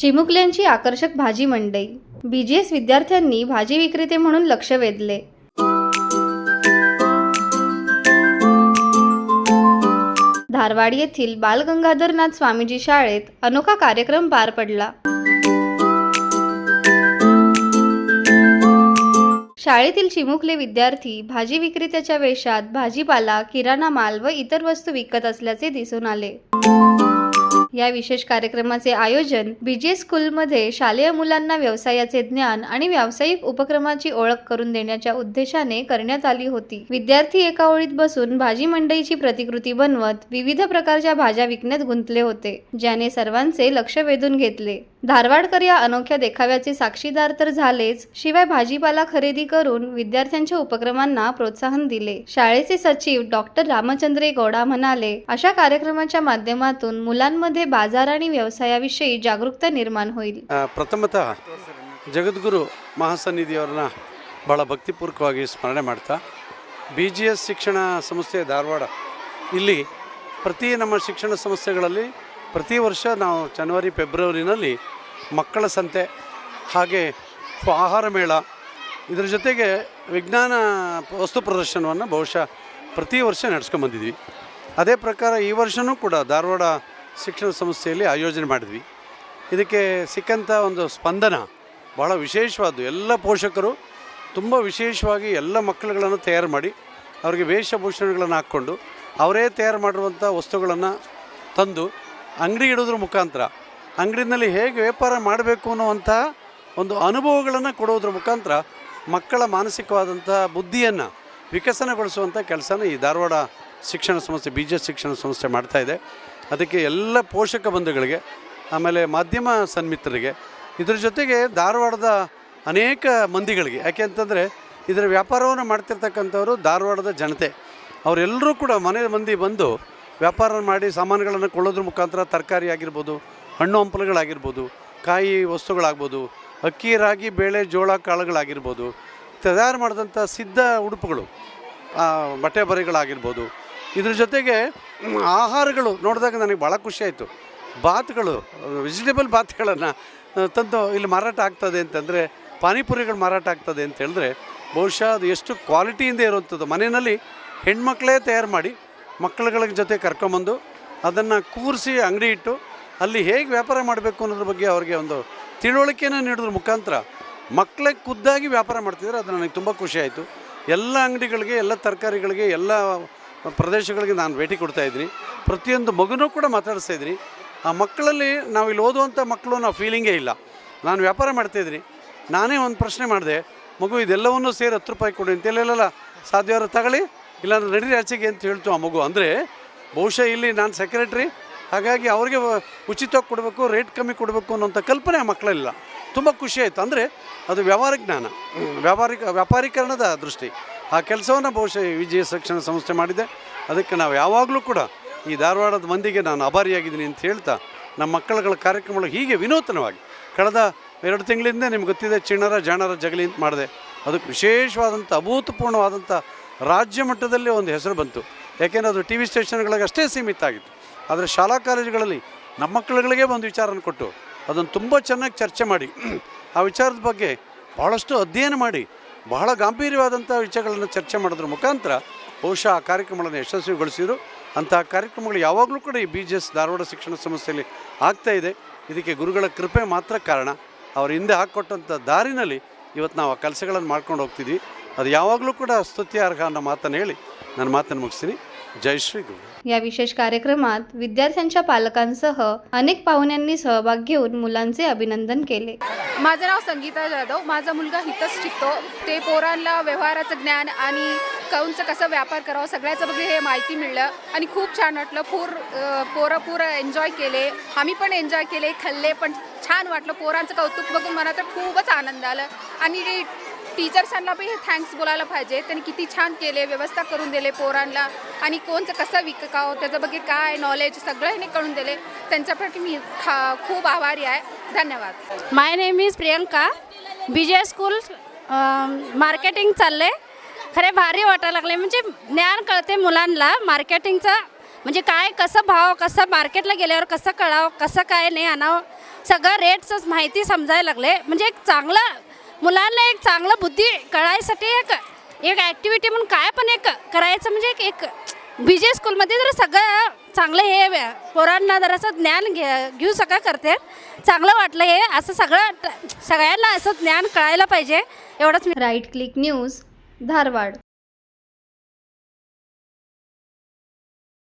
चिमुकल्यांची आकर्षक भाजी मंडई. बीजीएस विद्यार्थ्यांनी भाजी विक्रेते म्हणून लक्ष वेधले. धारवाड येथील बालगंगाधरनाथ स्वामीजी शाळेत अनोखा कार्यक्रम पार पडला. शाळेतील चिमुकले विद्यार्थी भाजी विक्रेत्याच्या वेशात भाजीपाला किराणा माल व इतर वस्तू विकत असल्याचे दिसून आले. या विशेष कार्यक्रमाचे आयोजन बीजे स्कूलमध्ये शालेय मुलांना व्यवसायाचे ज्ञान आणि व्यावसायिक उपक्रमाची ओळख करून देण्याच्या उद्देशाने करण्यात आली होती. विद्यार्थी एका ओळीत बसून भाजी मंडईची प्रतिकृती बनवत विविध प्रकारच्या भाज्या विकण्यात गुंतले होते ज्याने सर्वांचे लक्ष वेधून घेतले. धारवाडकर या अनोख्या देखाव्याचे साक्षीदार तर झालेच शिवाय भाजीपाला खरेदी करून विद्यार्थ्यांच्या उपक्रमांना प्रोत्साहन दिले शाळेचे सचिव डॉक्टर रामचंद्रे गौडा म्हणाले अशा कार्यक्रमाच्या माध्यमातून मुलांमध्ये बाजार आणि व्यवसायाविषयी जागरूकता निर्माण होईल ಆ, ಪ್ರಥಮತಃ ಜಗದ್ಗುರು ಮಹಾಸನ್ನಿಧಿಯವರನ್ನ ಭಾಳ ಭಕ್ತಿಪೂರ್ವಕವಾಗಿ ಸ್ಮರಣೆ ಮಾಡ್ತಾ ಬಿ ಜಿ ಎಸ್ ಶಿಕ್ಷಣ ಸಂಸ್ಥೆ ಧಾರವಾಡ ಇಲ್ಲಿ ಪ್ರತಿ ನಮ್ಮ ಶಿಕ್ಷಣ ಸಂಸ್ಥೆಗಳಲ್ಲಿ ಪ್ರತಿ ವರ್ಷ ನಾವು ಜನವರಿ ಫೆಬ್ರವರಿನಲ್ಲಿ ಮಕ್ಕಳ ಸಂತೆ, ಹಾಗೆ ಆಹಾರ ಮೇಳ. ಇದರ ಜೊತೆಗೆ ವಿಜ್ಞಾನ ವಸ್ತು ಪ್ರದರ್ಶನವನ್ನು ಬಹುಶಃ ಪ್ರತಿ ವರ್ಷ ನಡೆಸ್ಕೊಂಬಂದಿದ್ವಿ ಅದೇ ಪ್ರಕಾರ ಈ ವರ್ಷವೂ ಕೂಡ ಧಾರವಾಡ ಶಿಕ್ಷಣ ಸಂಸ್ಥೆಯಲ್ಲಿ ಆಯೋಜನೆ ಮಾಡಿದ್ವಿ. ಇದಕ್ಕೆ ಸಿಕ್ಕಂಥ ಒಂದು ಸ್ಪಂದನ ಭಾಳ ವಿಶೇಷವಾದ್ದು. ಎಲ್ಲ ಪೋಷಕರು ತುಂಬ ವಿಶೇಷವಾಗಿ ಎಲ್ಲ ಮಕ್ಕಳುಗಳನ್ನು ತಯಾರು ಮಾಡಿ ಅವರಿಗೆ ವೇಷಭೂಷಣಗಳನ್ನು ಹಾಕ್ಕೊಂಡು ಅವರೇ ತಯಾರು ಮಾಡಿರುವಂಥ ವಸ್ತುಗಳನ್ನು ತಂದು ಅಂಗಡಿ ಇಡೋದ್ರ ಮುಖಾಂತರ ಅಂಗಡಿನಲ್ಲಿ ಹೇಗೆ ವ್ಯಾಪಾರ ಮಾಡಬೇಕು ಅನ್ನುವಂಥ ಒಂದು ಅನುಭವಗಳನ್ನು ಕೊಡೋದ್ರ ಮುಖಾಂತರ ಮಕ್ಕಳ ಮಾನಸಿಕವಾದಂಥ ಬುದ್ಧಿಯನ್ನು ವಿಕಸನಗೊಳಿಸುವಂಥ ಕೆಲಸನ ಈ ಧಾರವಾಡ ಶಿಕ್ಷಣ ಸಂಸ್ಥೆ, ಬಿ ಜೆ ಶಿಕ್ಷಣ ಸಂಸ್ಥೆ ಮಾಡ್ತಾ ಇದೆ. ಅದಕ್ಕೆ ಎಲ್ಲ ಪೋಷಕ ಬಂಧುಗಳಿಗೆ, ಆಮೇಲೆ ಮಾಧ್ಯಮ ಸನ್ಮಿತ್ರರಿಗೆ, ಇದ್ರ ಜೊತೆಗೆ ಧಾರವಾಡದ ಅನೇಕ ಮಂದಿಗಳಿಗೆ, ಯಾಕೆ ಅಂತಂದರೆ ಇದರ ವ್ಯಾಪಾರವನ್ನು ಮಾಡ್ತಿರ್ತಕ್ಕಂಥವರು ಧಾರವಾಡದ ಜನತೆ. ಅವರೆಲ್ಲರೂ ಕೂಡ ಮನೆ ಮಂದಿ ಬಂದು ವ್ಯಾಪಾರ ಮಾಡಿ ಸಾಮಾನುಗಳನ್ನು ಕೊಳ್ಳೋದ್ರ ಮುಖಾಂತರ ತರಕಾರಿ ಆಗಿರ್ಬೋದು, ಹಣ್ಣು ಹಂಪಲುಗಳಾಗಿರ್ಬೋದು, ಕಾಯಿ ವಸ್ತುಗಳಾಗ್ಬೋದು, ಅಕ್ಕಿ, ರಾಗಿ, ಬೇಳೆ, ಜೋಳ, ಕಾಳುಗಳಾಗಿರ್ಬೋದು, ತಯಾರು ಮಾಡಿದಂಥ ಸಿದ್ಧ ಉಡುಪುಗಳು ಬಟ್ಟೆ ಬರೆಗಳಾಗಿರ್ಬೋದು. ಇದ್ರ ಜೊತೆಗೆ ಆಹಾರಗಳು ನೋಡಿದಾಗ ನನಗೆ ಭಾಳ ಆಯಿತು. ಬಾತ್ಗಳು, ವೆಜಿಟೇಬಲ್ ಬಾತ್ಗಳನ್ನು ತಂದು ಇಲ್ಲಿ ಮಾರಾಟ ಆಗ್ತದೆ ಅಂತಂದರೆ, ಪಾನಿಪುರಿಗಳು ಮಾರಾಟ ಆಗ್ತದೆ ಅಂತ ಹೇಳಿದ್ರೆ, ಬಹುಶಃ ಅದು ಎಷ್ಟು ಕ್ವಾಲಿಟಿಯಿಂದ ಇರುವಂಥದ್ದು. ಮನೆಯಲ್ಲಿ ಹೆಣ್ಮಕ್ಳೇ ತಯಾರು ಮಾಡಿ ಮಕ್ಕಳುಗಳ ಜೊತೆ ಕರ್ಕೊಂಬಂದು ಅದನ್ನು ಕೂರಿಸಿ ಅಂಗಡಿ ಇಟ್ಟು ಅಲ್ಲಿ ಹೇಗೆ ವ್ಯಾಪಾರ ಮಾಡಬೇಕು ಅನ್ನೋದ್ರ ಬಗ್ಗೆ ಅವ್ರಿಗೆ ಒಂದು ತಿಳುವಳಿಕೆಯನ್ನು ನೀಡೋದ್ರ ಮುಖಾಂತರ ಮಕ್ಕಳಿಗೆ ಖುದ್ದಾಗಿ ವ್ಯಾಪಾರ ಮಾಡ್ತಿದ್ರೆ ಅದು ನನಗೆ ತುಂಬ ಖುಷಿ ಆಯಿತು ಎಲ್ಲ ಅಂಗಡಿಗಳಿಗೆ ಎಲ್ಲ ತರಕಾರಿಗಳಿಗೆ ಎಲ್ಲ ಪ್ರದೇಶಗಳಿಗೆ ನಾನು ಭೇಟಿ ಕೊಡ್ತಾ ಇದ್ದೀನಿ ಪ್ರತಿಯೊಂದು ಮಗುನೂ ಕೂಡ ಮಾತಾಡಿಸ್ತಾ ಇದ್ದೀನಿ ಆ ಮಕ್ಕಳಲ್ಲಿ ನಾವು ಇಲ್ಲಿ ಓದುವಂಥ ಮಕ್ಕಳು ನಾವು ಫೀಲಿಂಗೇ ಇಲ್ಲ ನಾನು ವ್ಯಾಪಾರ ಮಾಡ್ತಾಯಿದ್ದೀನಿ ನಾನೇ ಒಂದು ಪ್ರಶ್ನೆ ಮಾಡಿದೆ ಮಗು ಇದೆಲ್ಲವನ್ನೂ ಸೇರಿ ಹತ್ತು ರೂಪಾಯಿ ಕೊಡಿ ಅಂತ ಇಲ್ಲ ಸಾಧ್ಯವಾದ್ರೆ ತಗೊಳ್ಳಿ ಇಲ್ಲಾಂದ್ರೆ ನಡೀರಿ ಆಚೆಗೆ ಅಂತ ಹೇಳ್ತು ಆ ಮಗು. ಅಂದರೆ ಬಹುಶಃ ಇಲ್ಲಿ ನಾನು ಸೆಕ್ರೆಟ್ರಿ ಹಾಗಾಗಿ ಅವ್ರಿಗೆ ಉಚಿತವಾಗಿ ಕೊಡಬೇಕು ರೇಟ್ ಕಮ್ಮಿ ಕೊಡಬೇಕು ಅನ್ನೋಂಥ ಕಲ್ಪನೆ ಆ ಮಕ್ಕಳಿಲ್ಲ ತುಂಬ ಖುಷಿ ಆಯಿತು. ಅಂದರೆ ಅದು ವ್ಯವಹಾರ ಜ್ಞಾನ, ವ್ಯಾಪಾರಿಕ, ವ್ಯಾಪಾರೀಕರಣದ ದೃಷ್ಟಿ. ಆ ಕೆಲಸವನ್ನು ಬಹುಶಃ ವಿಜಯ ಶಿಕ್ಷಣ ಸಂಸ್ಥೆ ಮಾಡಿದೆ. ಅದಕ್ಕೆ ನಾವು ಯಾವಾಗಲೂ ಕೂಡ ಈ ಧಾರವಾಡದ ಮಂದಿಗೆ ನಾನು ಆಭಾರಿಯಾಗಿದ್ದೀನಿ ಅಂತ ಹೇಳ್ತಾ ನಮ್ಮ ಮಕ್ಕಳುಗಳ ಕಾರ್ಯಕ್ರಮಗಳು ಹೀಗೆ ವಿನೂತನವಾಗಿ ಕಳೆದ ಎರಡು ತಿಂಗಳಿಂದ ನಿಮ್ಗೆ ಗೊತ್ತಿದೆ ಚಿಣ್ಣರ ಜಾಣರ ಜಗಲಿ ಅಂತ ಮಾಡಿದೆ. ಅದಕ್ಕೆ ವಿಶೇಷವಾದಂಥ, ಅಭೂತಪೂರ್ಣವಾದಂಥ ರಾಜ್ಯ ಮಟ್ಟದಲ್ಲಿ ಒಂದು ಹೆಸರು ಬಂತು. ಯಾಕೆಂದರೆ ಅದು ಟಿ ವಿ ಸ್ಟೇಷನ್ಗಳಿಗೆ ಅಷ್ಟೇ ಸೀಮಿತ ಆಗಿತ್ತು. ಆದರೆ ಶಾಲಾ ಕಾಲೇಜುಗಳಲ್ಲಿ ನಮ್ಮ ಮಕ್ಕಳುಗಳಿಗೆ ಒಂದು ವಿಚಾರನ ಕೊಟ್ಟು ಅದನ್ನು ತುಂಬ ಚೆನ್ನಾಗಿ ಚರ್ಚೆ ಮಾಡಿ. ಆ ವಿಚಾರದ ಬಗ್ಗೆ ಭಾಳಷ್ಟು ಅಧ್ಯಯನ ಮಾಡಿ, ಬಹಳ ಗಾಂಭೀರ್ಯವಾದಂಥ ವಿಷಯಗಳನ್ನು ಚರ್ಚೆ ಮಾಡೋದ್ರ ಮುಖಾಂತರ ಬಹುಶಃ ಆ ಕಾರ್ಯಕ್ರಮಗಳನ್ನು ಯಶಸ್ವಿಗೊಳಿಸಿದರು. ಅಂತಹ ಕಾರ್ಯಕ್ರಮಗಳು ಯಾವಾಗಲೂ ಕೂಡ ಈ ಬಿ ಜಿ ಎಸ್ ಧಾರವಾಡ ಶಿಕ್ಷಣ ಸಂಸ್ಥೆಯಲ್ಲಿ ಆಗ್ತಾ ಇದೆ. ಇದಕ್ಕೆ ಗುರುಗಳ ಕೃಪೆ ಮಾತ್ರ ಕಾರಣ. ಅವರ ಹಿಂದೆ ಹಾಕ್ಕೊಟ್ಟಂಥ ದಾರಿನಲ್ಲಿ ಇವತ್ತು ನಾವು ಆ ಕೆಲಸಗಳನ್ನು ಮಾಡ್ಕೊಂಡು ಹೋಗ್ತಿದ್ವಿ ಅದು ಯಾವಾಗಲೂ ಕೂಡ ಸ್ತುತ್ಯಾರ್ಹ ಅನ್ನೋ ಮಾತನ್ನು ಹೇಳಿ ನನ್ನ ಮಾತನ್ನು ಮುಗಿಸ್ತೀನಿ ಜೈ ಶ್ರೀ ಗುರು या विशेष कार्यक्रमात विद्यार्थ्यांच्या पालकांसह अनेक पाहुण्यांनी सहभाग घेऊन मुलांचे अभिनंदन केले माझं नाव संगीता जाधव माझा मुलगा हितच शिकतो ते पोरांना व्यवहाराचं ज्ञान आणि काऊनचं कसं व्यापार करावं सगळ्याचं वगैरे हे माहिती मिळलं आणि खूप छान वाटलं पूर अं, पोरं पुरं एन्जॉय केले आम्ही पण एन्जॉय केले खाल्ले पण छान वाटलं. पोरांचं कौतुक बघून मला तर खूपच आनंद आला. आणि टीचर्सांना पण हे थँक्स बोलायला पाहिजे. त्यांनी किती छान केले व्यवस्था करून दिले पोरांना. आणि कोणचं कसं विकाव त्याचं बघे काय नॉलेज सगळं ह्याने करून दिले. त्यांच्यापैकी मी खा खूप आभारी आहे. धन्यवाद. My name is Priyanka. Vijay school marketing चाललं आहे खरे भारी वाटायला लागले म्हणजे ज्ञान कळते मुलांना. मार्केटिंगचं म्हणजे काय कसं भाव कसं मार्केटला गेल्यावर कसं कळावं कसं काय नाही आणावं. सगळं रेटचं माहिती समजायला लागले. म्हणजे एक चांगलं मुलांना एक चांगलं बुद्धी कळायसाठी एक एक ॲक्टिव्हिटी म्हणून काय पण एक करायचं म्हणजे एक एक बी जे स्कूलमध्ये जर सगळं चांगलं हे पोरांना जरासं ज्ञान घे घेऊ सगळं करते. चांगलं वाटलं हे असं सगळं सगळ्यांना असं ज्ञान कळायला पाहिजे. एवढंच मी राईट क्लिक न्यूज धारवाड.